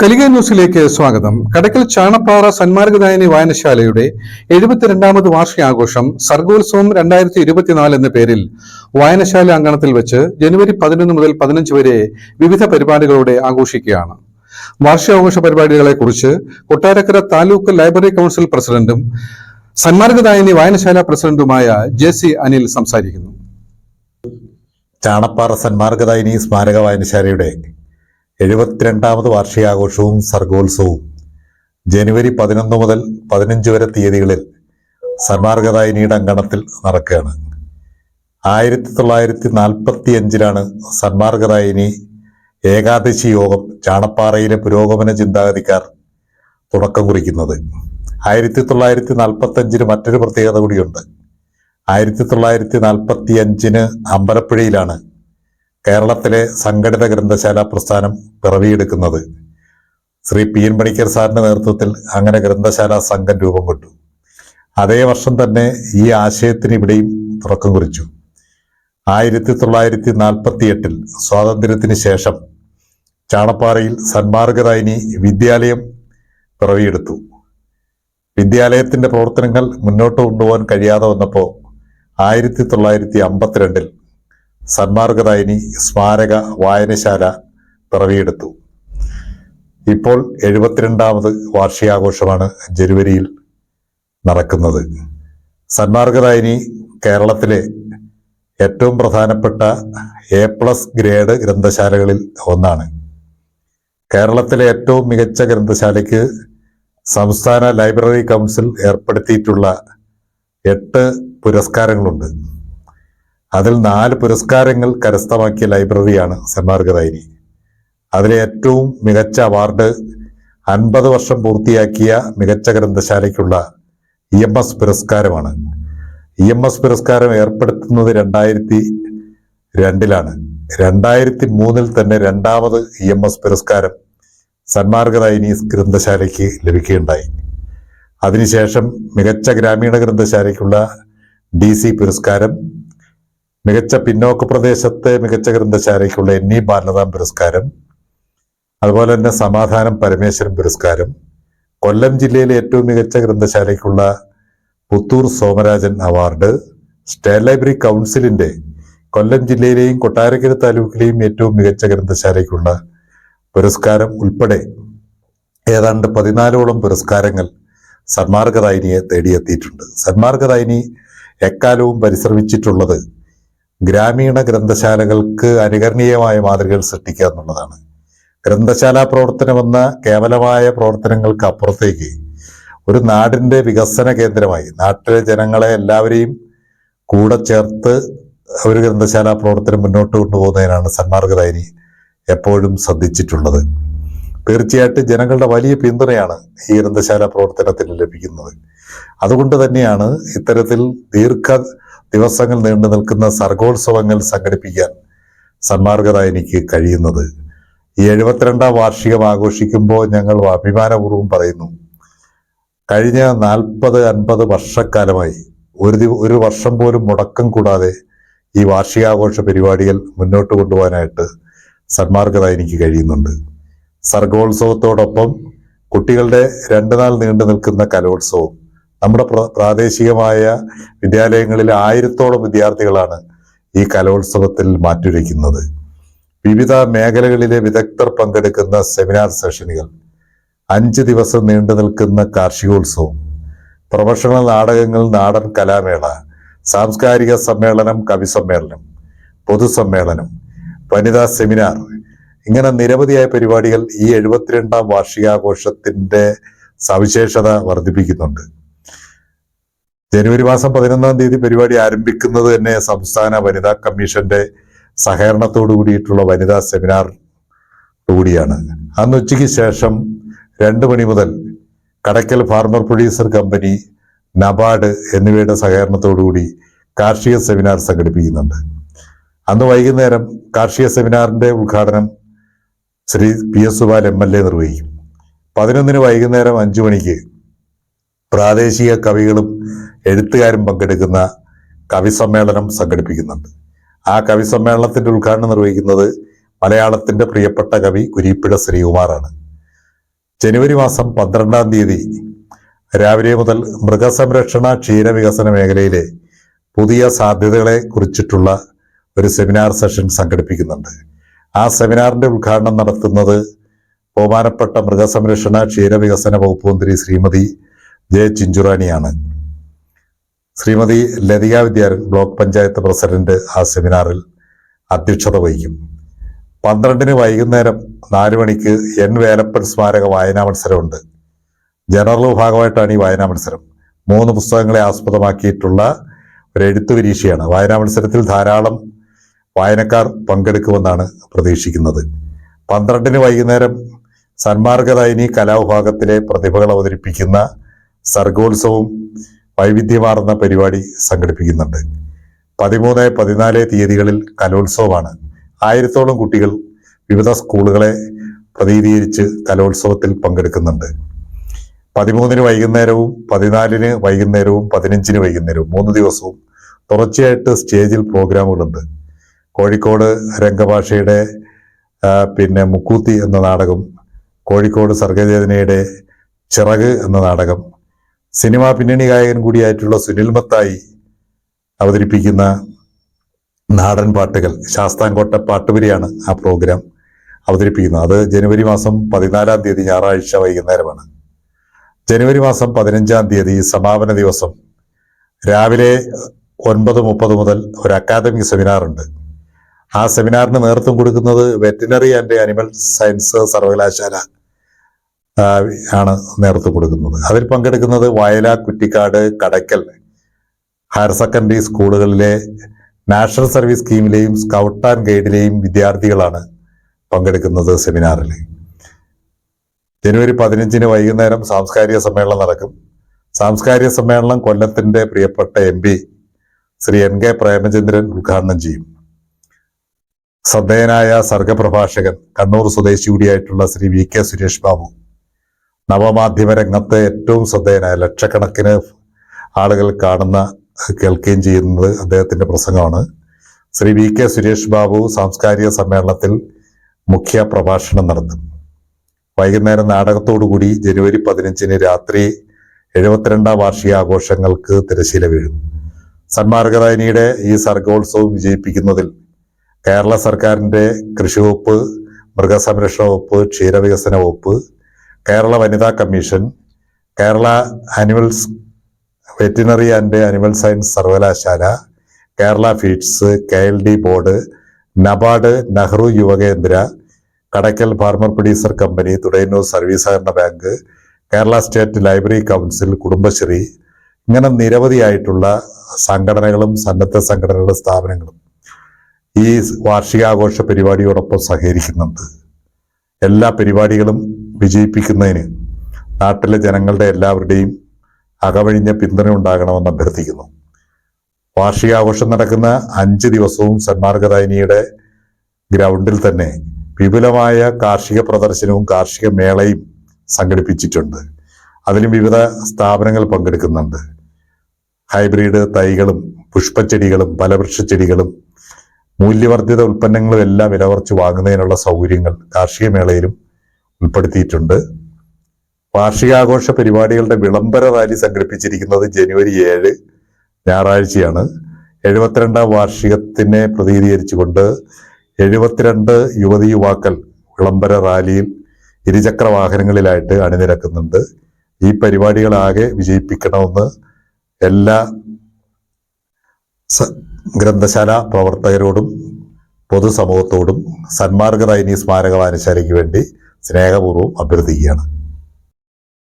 കലിക ന്യൂസിലേക്ക് സ്വാഗതം. കടക്കൽ ചാണപ്പാറ സന്മാർഗദായനി വായനശാലയുടെ എഴുപത്തിരണ്ടാമത് വാർഷികാഘോഷം സർഗോത്സവം രണ്ടായിരത്തി ഇരുപത്തിനാല് എന്ന പേരിൽ വായനശാല അങ്കണത്തിൽ വെച്ച് ജനുവരി പതിനൊന്ന് മുതൽ പതിനഞ്ച് വരെ വിവിധ പരിപാടികളോടെ ആഘോഷിക്കുകയാണ്. വാർഷികാഘോഷ പരിപാടികളെ കുറിച്ച് കൊട്ടാരക്കര താലൂക്ക് ലൈബ്രറി കൗൺസിൽ പ്രസിഡന്റും സന്മാർഗദായനി വായനശാല പ്രസിഡന്റുമായ ജെ സി അനിൽ സംസാരിക്കുന്നു. ചാണപ്പാറ സന്മാർഗദായനി സ്മാരക വായനശാലയുടെ എഴുപത്തിരണ്ടാമത് വാർഷികാഘോഷവും സർഗോത്സവവും. ജനുവരി പതിനൊന്ന് മുതൽ പതിനഞ്ച് വരെ തീയതികളിൽ സന്മാർഗദായിനിയുടെ അങ്കണത്തിൽ നടക്കുകയാണ്. ആയിരത്തി തൊള്ളായിരത്തി നാൽപ്പത്തി അഞ്ചിലാണ് സന്മാർഗദായിനി ഏകാദശി യോഗം ചാണപ്പാറയിലെ പുരോഗമന ചിന്താഗതിക്കാർ തുടക്കം കുറിക്കുന്നത്. ആയിരത്തി തൊള്ളായിരത്തി നാൽപ്പത്തി അഞ്ചിന് മറ്റൊരു പ്രത്യേകത കൂടിയുണ്ട്. ആയിരത്തി തൊള്ളായിരത്തി നാൽപ്പത്തി അഞ്ചിന് അമ്പലപ്പുഴയിലാണ് കേരളത്തിലെ സംഘടിത ഗ്രന്ഥശാല പ്രസ്ഥാനം പിറവിയെടുക്കുന്നത് ശ്രീ പി എൻ പണിക്കർ സാറിന്റെ നേതൃത്വത്തിൽ അങ്ങനെ ഗ്രന്ഥശാല സംഘം രൂപം കൊണ്ടു. അതേ വർഷം തന്നെ ഈ ആശയത്തിന് ഇവിടെയും തുടക്കം കുറിച്ചു. ആയിരത്തി തൊള്ളായിരത്തി നാൽപ്പത്തി എട്ടിൽ സ്വാതന്ത്ര്യത്തിന് ശേഷം ചാണപ്പാറയിൽ സന്മാർഗദായിനി വിദ്യാലയം പിറവിയെടുത്തു. വിദ്യാലയത്തിന്റെ പ്രവർത്തനങ്ങൾ മുന്നോട്ട് കൊണ്ടുപോകാൻ കഴിയാതെ വന്നപ്പോൾ ആയിരത്തി തൊള്ളായിരത്തി അമ്പത്തിരണ്ടിൽ സന്മാർഗദായിനി സ്മാരക വായനശാല പിറവിയെടുത്തു. ഇപ്പോൾ എഴുപത്തിരണ്ടാമത് വാർഷികാഘോഷമാണ് ജനുവരിയിൽ നടക്കുന്നത്. സന്മാർഗദായിനി കേരളത്തിലെ ഏറ്റവും പ്രധാനപ്പെട്ട എ പ്ലസ് ഗ്രേഡ് ഗ്രന്ഥശാലകളിൽ ഒന്നാണ്. കേരളത്തിലെ ഏറ്റവും മികച്ച ഗ്രന്ഥശാലയ്ക്ക് സംസ്ഥാന ലൈബ്രറി കൗൺസിൽ ഏർപ്പെടുത്തിയിട്ടുള്ള എട്ട് പുരസ്കാരങ്ങളുണ്ട്. അതിൽ നാല് പുരസ്കാരങ്ങൾ കരസ്ഥമാക്കിയ ലൈബ്രറിയാണ് സെമാർഗദൈനി അതിലെ ഏറ്റവും മികച്ച അവാർഡ് അൻപത് വർഷം പൂർത്തിയാക്കിയ മികച്ച ഗ്രന്ഥശാലയ്ക്കുള്ള ഇ എം എസ് പുരസ്കാരമാണ്. ഇ എം എസ് പുരസ്കാരം ഏർപ്പെടുത്തുന്നത് രണ്ടായിരത്തി രണ്ടിലാണ്. രണ്ടായിരത്തി മൂന്നിൽ തന്നെ രണ്ടാമത് ഇ എം എസ് പുരസ്കാരം സന്മാർഗദായിനി ഗ്രന്ഥശാലയ്ക്ക് ലഭിക്കുകയുണ്ടായി. അതിനുശേഷം മികച്ച ഗ്രാമീണ ഗ്രന്ഥശാലയ്ക്കുള്ള ഡി സി പുരസ്കാരം മികച്ച പിന്നോക്ക പ്രദേശത്തെ മികച്ച ഗ്രന്ഥശാലയ്ക്കുള്ള എൻ ഇ ബാലതാം പുരസ്കാരം അതുപോലെ തന്നെ സമാധാനം പരമേശ്വരൻ പുരസ്കാരം കൊല്ലം ജില്ലയിലെ ഏറ്റവും മികച്ച ഗ്രന്ഥശാലയ്ക്കുള്ള Puthur Somarajan award state library കൗൺസിലിന്റെ കൊല്ലം ജില്ലയിലെയും കൊട്ടാരക്കര താലൂക്കിലെയും ഏറ്റവും മികച്ച ഗ്രന്ഥശാലയ്ക്കുള്ള പുരസ്കാരം ഉൾപ്പെടെ ഏതാണ്ട് പതിനാലോളം പുരസ്കാരങ്ങൾ സന്മാർഗദായിനിയെ തേടിയെത്തിയിട്ടുണ്ട്. സന്മാർഗദായിനി എക്കാലവും പരിശ്രമിച്ചിട്ടുള്ളത് ഗ്രാമീണ ഗ്രന്ഥശാലകൾക്ക് അനുകരണീയമായ മാതൃകകൾ സൃഷ്ടിക്കുക എന്നുള്ളതാണ്. ഗ്രന്ഥശാല പ്രവർത്തനമെന്ന കേവലമായ പ്രവർത്തനങ്ങൾക്ക് അപ്പുറത്തേക്ക് ഒരു നാടിന്റെ വികസന കേന്ദ്രമായി നാട്ടിലെ ജനങ്ങളെ എല്ലാവരെയും കൂടെ ചേർത്ത് ഒരു ഗ്രന്ഥശാല പ്രവർത്തനം മുന്നോട്ട് കൊണ്ടുപോകുന്നതിനാണ് സന്മാർഗദായിനി എപ്പോഴും ശ്രദ്ധിച്ചിട്ടുള്ളത്. തീർച്ചയായിട്ടും ജനങ്ങളുടെ വലിയ പിന്തുണയാണ് ഈ ഗ്രന്ഥശാല പ്രവർത്തനത്തിന് ലഭിക്കുന്നത്. അതുകൊണ്ട് തന്നെയാണ് ഇത്തരത്തിൽ ദീർഘ ദിവസങ്ങൾ നീണ്ടു നിൽക്കുന്ന സർഗോത്സവങ്ങൾ സംഘടിപ്പിക്കാൻ സന്മാർഗത എനിക്ക് കഴിയുന്നത്. ഈ എഴുപത്തിരണ്ടാം വാർഷികം ആഘോഷിക്കുമ്പോൾ ഞങ്ങൾ അഭിമാനപൂർവം പറയുന്നു കഴിഞ്ഞ നാൽപ്പത് അൻപത് വർഷക്കാലമായി ഒരു ദിവ ഒരു വർഷം പോലും മുടക്കം കൂടാതെ ഈ വാർഷികാഘോഷ പരിപാടികൾ മുന്നോട്ട് കൊണ്ടുപോകാനായിട്ട് സന്മാർഗത എനിക്ക് കഴിയുന്നുണ്ട്. സർഗോത്സവത്തോടൊപ്പം കുട്ടികളുടെ രണ്ടു നാൾ നീണ്ടു നിൽക്കുന്ന കലോത്സവം നമ്മുടെ പ്രാദേശികമായ വിദ്യാലയങ്ങളിൽ ആയിരത്തോളം വിദ്യാർത്ഥികളാണ് ഈ കലോത്സവത്തിൽ മാറ്റുരയ്ക്കുന്നത് വിവിധ മേഖലകളിലെ വിദഗ്ധർ പങ്കെടുക്കുന്ന സെമിനാർ സെഷനുകൾ അഞ്ച് ദിവസം നീണ്ടു നിൽക്കുന്ന കാർഷികോത്സവം പ്രൊഫഷണൽ നാടകങ്ങൾ നാടൻ കലാമേള സാംസ്കാരിക സമ്മേളനം കവി സമ്മേളനം പൊതുസമ്മേളനം വനിതാ സെമിനാർ ഇങ്ങനെ നിരവധിയായ പരിപാടികൾ ഈ എഴുപത്തിരണ്ടാം വാർഷികാഘോഷത്തിന്റെ സവിശേഷത വർദ്ധിപ്പിക്കുന്നുണ്ട്. ജനുവരി മാസം പതിനൊന്നാം തീയതി പരിപാടി ആരംഭിക്കുന്നത് തന്നെ സംസ്ഥാന വനിതാ കമ്മീഷന്റെ സഹകരണത്തോടു കൂടിയിട്ടുള്ള വനിതാ സെമിനാർ കൂടിയാണ്. അന്ന് ഉച്ചയ്ക്ക് ശേഷം രണ്ട് മണി മുതൽ Kadakkal farmer producer company NABARD എന്നിവയുടെ സഹകരണത്തോടുകൂടി കാർഷിക സെമിനാർ സംഘടിപ്പിക്കുന്നുണ്ട്. അന്ന് വൈകുന്നേരം കാർഷിക സെമിനാറിന്റെ ഉദ്ഘാടനം Shri P S Subal M L A നിർവഹിക്കും. പതിനൊന്നിന് വൈകുന്നേരം അഞ്ചു മണിക്ക് പ്രാദേശിക കവികളും എഴുത്തുകാരും പങ്കെടുക്കുന്ന കവി സമ്മേളനം സംഘടിപ്പിക്കുന്നുണ്ട്. ആ കവി സമ്മേളനത്തിന്റെ ഉദ്ഘാടനം നിർവഹിക്കുന്നത് മലയാളത്തിന്റെ പ്രിയപ്പെട്ട കവി കുരീപ്പിഴ ശ്രീകുമാറാണ്. ജനുവരി മാസം പന്ത്രണ്ടാം തീയതി രാവിലെ മുതൽ മൃഗസംരക്ഷണ ക്ഷീരവികസന മേഖലയിലെ പുതിയ സാധ്യതകളെ കുറിച്ചിട്ടുള്ള ഒരു സെമിനാർ സെഷൻ സംഘടിപ്പിക്കുന്നുണ്ട്. ആ സെമിനാറിന്റെ ഉദ്ഘാടനം നടത്തുന്നത് ബഹുമാനപ്പെട്ട മൃഗസംരക്ഷണ ക്ഷീരവികസന വകുപ്പ് മന്ത്രി ശ്രീമതി ജെ ചിഞ്ചുറാണിയാണ്. ശ്രീമതി ലതിക വിദ്യാരൻ ബ്ലോക്ക് പഞ്ചായത്ത് പ്രസിഡന്റ് ആ സെമിനാറിൽ അധ്യക്ഷത വഹിക്കും. പന്ത്രണ്ടിന് വൈകുന്നേരം നാല് മണിക്ക് എൻ വേലപ്പൻ സ്മാരക വായനാ മത്സരമുണ്ട്. ജനറൽ വിഭാഗമായിട്ടാണ് ഈ വായനാ മത്സരം. മൂന്ന് പുസ്തകങ്ങളെ ആസ്പദമാക്കിയിട്ടുള്ള ഒരു എഴുത്തു പരീക്ഷയാണ്. വായനാ മത്സരത്തിൽ ധാരാളം വായനക്കാർ പങ്കെടുക്കുമെന്നാണ് പ്രതീക്ഷിക്കുന്നത്. പന്ത്രണ്ടിന് വൈകുന്നേരം സന്മാർഗദായിനി കലാവിഭാഗത്തിലെ പ്രതിഭകൾ അവതരിപ്പിക്കുന്ന സർഗോത്സവം വൈവിധ്യമാർന്ന പരിപാടി സംഘടിപ്പിക്കുന്നുണ്ട്. പതിമൂന്ന് പതിനാല് തീയതികളിൽ കലോത്സവമാണ്. ആയിരത്തോളം കുട്ടികൾ വിവിധ സ്കൂളുകളെ പ്രതിനിധീകരിച്ച് കലോത്സവത്തിൽ പങ്കെടുക്കുന്നുണ്ട്. പതിമൂന്നിന് വൈകുന്നേരവും പതിനാലിന് വൈകുന്നേരവും പതിനഞ്ചിന് വൈകുന്നേരവും മൂന്ന് ദിവസവും തുടർച്ചയായിട്ട് സ്റ്റേജിൽ പ്രോഗ്രാമുകളുണ്ട്. കോഴിക്കോട് രംഗഭാഷയുടെ പിന്നെ മുക്കൂത്തി എന്ന നാടകം കോഴിക്കോട് സർഗചേതനയുടെ ചിറക് എന്ന നാടകം സിനിമാ പിന്നണി ഗായകൻ കൂടിയായിട്ടുള്ള സുനിൽ മത്തായി അവതരിപ്പിക്കുന്ന നാടൻ പാട്ടുകൾ ശാസ്താംകോട്ട പാട്ടുപുരിയാണ് ആ പ്രോഗ്രാം അവതരിപ്പിക്കുന്നത്. അത് ജനുവരി മാസം പതിനാലാം തീയതി ഞായറാഴ്ച വൈകുന്നേരമാണ്. ജനുവരി മാസം പതിനഞ്ചാം തീയതി സമാപന ദിവസം രാവിലെ ഒൻപത് മുപ്പത് മുതൽ ഒരു അക്കാദമിക് സെമിനാറുണ്ട് ആ സെമിനാറിന് നേതൃത്വം കൊടുക്കുന്നത് വെറ്റിനറി ആൻഡ് അനിമൽ സയൻസ് സർവകലാശാല ആണ് നേതൃത്വം കൊടുക്കുന്നത്. അതിൽ പങ്കെടുക്കുന്നത് വയലാ കുറ്റിക്കാട് കടക്കൽ ഹയർ സെക്കൻഡറി സ്കൂളുകളിലെ നാഷണൽ സർവീസ് സ്കീമിലെയും സ്കൗട്ട് ആൻഡ് ഗൈഡിലെയും വിദ്യാർത്ഥികളാണ് പങ്കെടുക്കുന്നത് സെമിനാറിൽ. ജനുവരി പതിനഞ്ചിന് വൈകുന്നേരം സാംസ്കാരിക സമ്മേളനം നടക്കും. സാംസ്കാരിക സമ്മേളനം കൊല്ലത്തിന്റെ പ്രിയപ്പെട്ട M P Shri N K Premachandran ഉദ്ഘാടനം ചെയ്യും. ശ്രദ്ധേയനായ സർഗപ്രഭാഷകൻ കണ്ണൂർ സ്വദേശി കൂടിയായിട്ടുള്ള ശ്രീ വി കെ സുരേഷ് ബാബു. നവമാധ്യമ രംഗത്തെ ഏറ്റവും ശ്രദ്ധേയനായ ലക്ഷക്കണക്കിന് ആളുകൾ കാണുന്ന കേൾക്കുകയും ചെയ്യുന്നത് അദ്ദേഹത്തിന്റെ പ്രസംഗമാണ്. ശ്രീ വി കെ സുരേഷ് ബാബു സാംസ്കാരിക സമ്മേളനത്തിൽ മുഖ്യ പ്രഭാഷണം നടത്തും. വൈകുന്നേരം നാടകത്തോടുകൂടി ജനുവരി പതിനഞ്ചിന് രാത്രി എഴുപത്തിരണ്ടാം വാർഷികാഘോഷങ്ങൾക്ക് തിരശീല വീഴും. സന്മാർഗദായനിയുടെ ഈ സർഗോത്സവം വിജയിപ്പിക്കുന്നതിൽ കേരള സർക്കാരിന്റെ കൃഷി വകുപ്പ് മൃഗസംരക്ഷണ വകുപ്പ് ക്ഷീരവികസന വകുപ്പ് കേരള വനിതാ commission Kerala animals veterinary and animal science സർവകലാശാല Kerala feeds K L D board NABARD Nehru Yuvakendra Kadakkal farmer producer company Thudayannoor service സഹകരണ bank Kerala state library council Kudumbashree ഇങ്ങനെ നിരവധിയായിട്ടുള്ള സംഘടനകളും സന്നദ്ധ സംഘടനകളും സ്ഥാപനങ്ങളും ഈ വാർഷികാഘോഷ പരിപാടിയോടൊപ്പം സഹകരിക്കുന്നുണ്ട്. എല്ലാ പരിപാടികളും വിജയിപ്പിക്കുന്നതിന് നാട്ടിലെ ജനങ്ങളുടെ എല്ലാവരുടെയും അകവഴിഞ്ഞ പിന്തുണ ഉണ്ടാകണമെന്ന് അഭ്യർത്ഥിക്കുന്നു. വാർഷികാഘോഷം നടക്കുന്ന അഞ്ച് ദിവസവും സന്മാർഗദായിനിയുടെ ഗ്രൗണ്ടിൽ തന്നെ വിപുലമായ കാർഷിക പ്രദർശനവും കാർഷിക മേളയും സംഘടിപ്പിച്ചിട്ടുണ്ട്. അതിലും വിവിധ സ്ഥാപനങ്ങൾ പങ്കെടുക്കുന്നുണ്ട്. ഹൈബ്രിഡ് തൈകളും പുഷ്പച്ചെടികളും ഫലവൃക്ഷച്ചെടികളും മൂല്യവർദ്ധിത ഉൽപ്പന്നങ്ങളും എല്ലാം വിലവർച്ച് വാങ്ങുന്നതിനുള്ള സൗകര്യങ്ങൾ കാർഷിക മേളയിലും ഉൾപ്പെടുത്തിയിട്ടുണ്ട്. വാർഷികാഘോഷ പരിപാടികളുടെ വിളംബര റാലി സംഘടിപ്പിച്ചിരിക്കുന്നത് ജനുവരി ഏഴ് ഞായറാഴ്ചയാണ്. എഴുപത്തിരണ്ടാം വാർഷികത്തിനെ പ്രതിനിധീകരിച്ചുകൊണ്ട് എഴുപത്തിരണ്ട് യുവതി യുവാക്കൾ വിളംബര റാലിയിൽ ഇരുചക്ര വാഹനങ്ങളിലായിട്ട് അണിനിരക്കുന്നുണ്ട്. ഈ പരിപാടികളാകെ വിജയിപ്പിക്കണമെന്ന് എല്ലാ ഗ്രന്ഥശാല പ്രവർത്തകരോടും പൊതുസമൂഹത്തോടും സന്മാർഗദായിനി സ്മാരക വായനശാലയ്ക്ക് വേണ്ടി സ്നേഹപൂർവം അഭ്യർത്ഥിക്കുകയാണ്.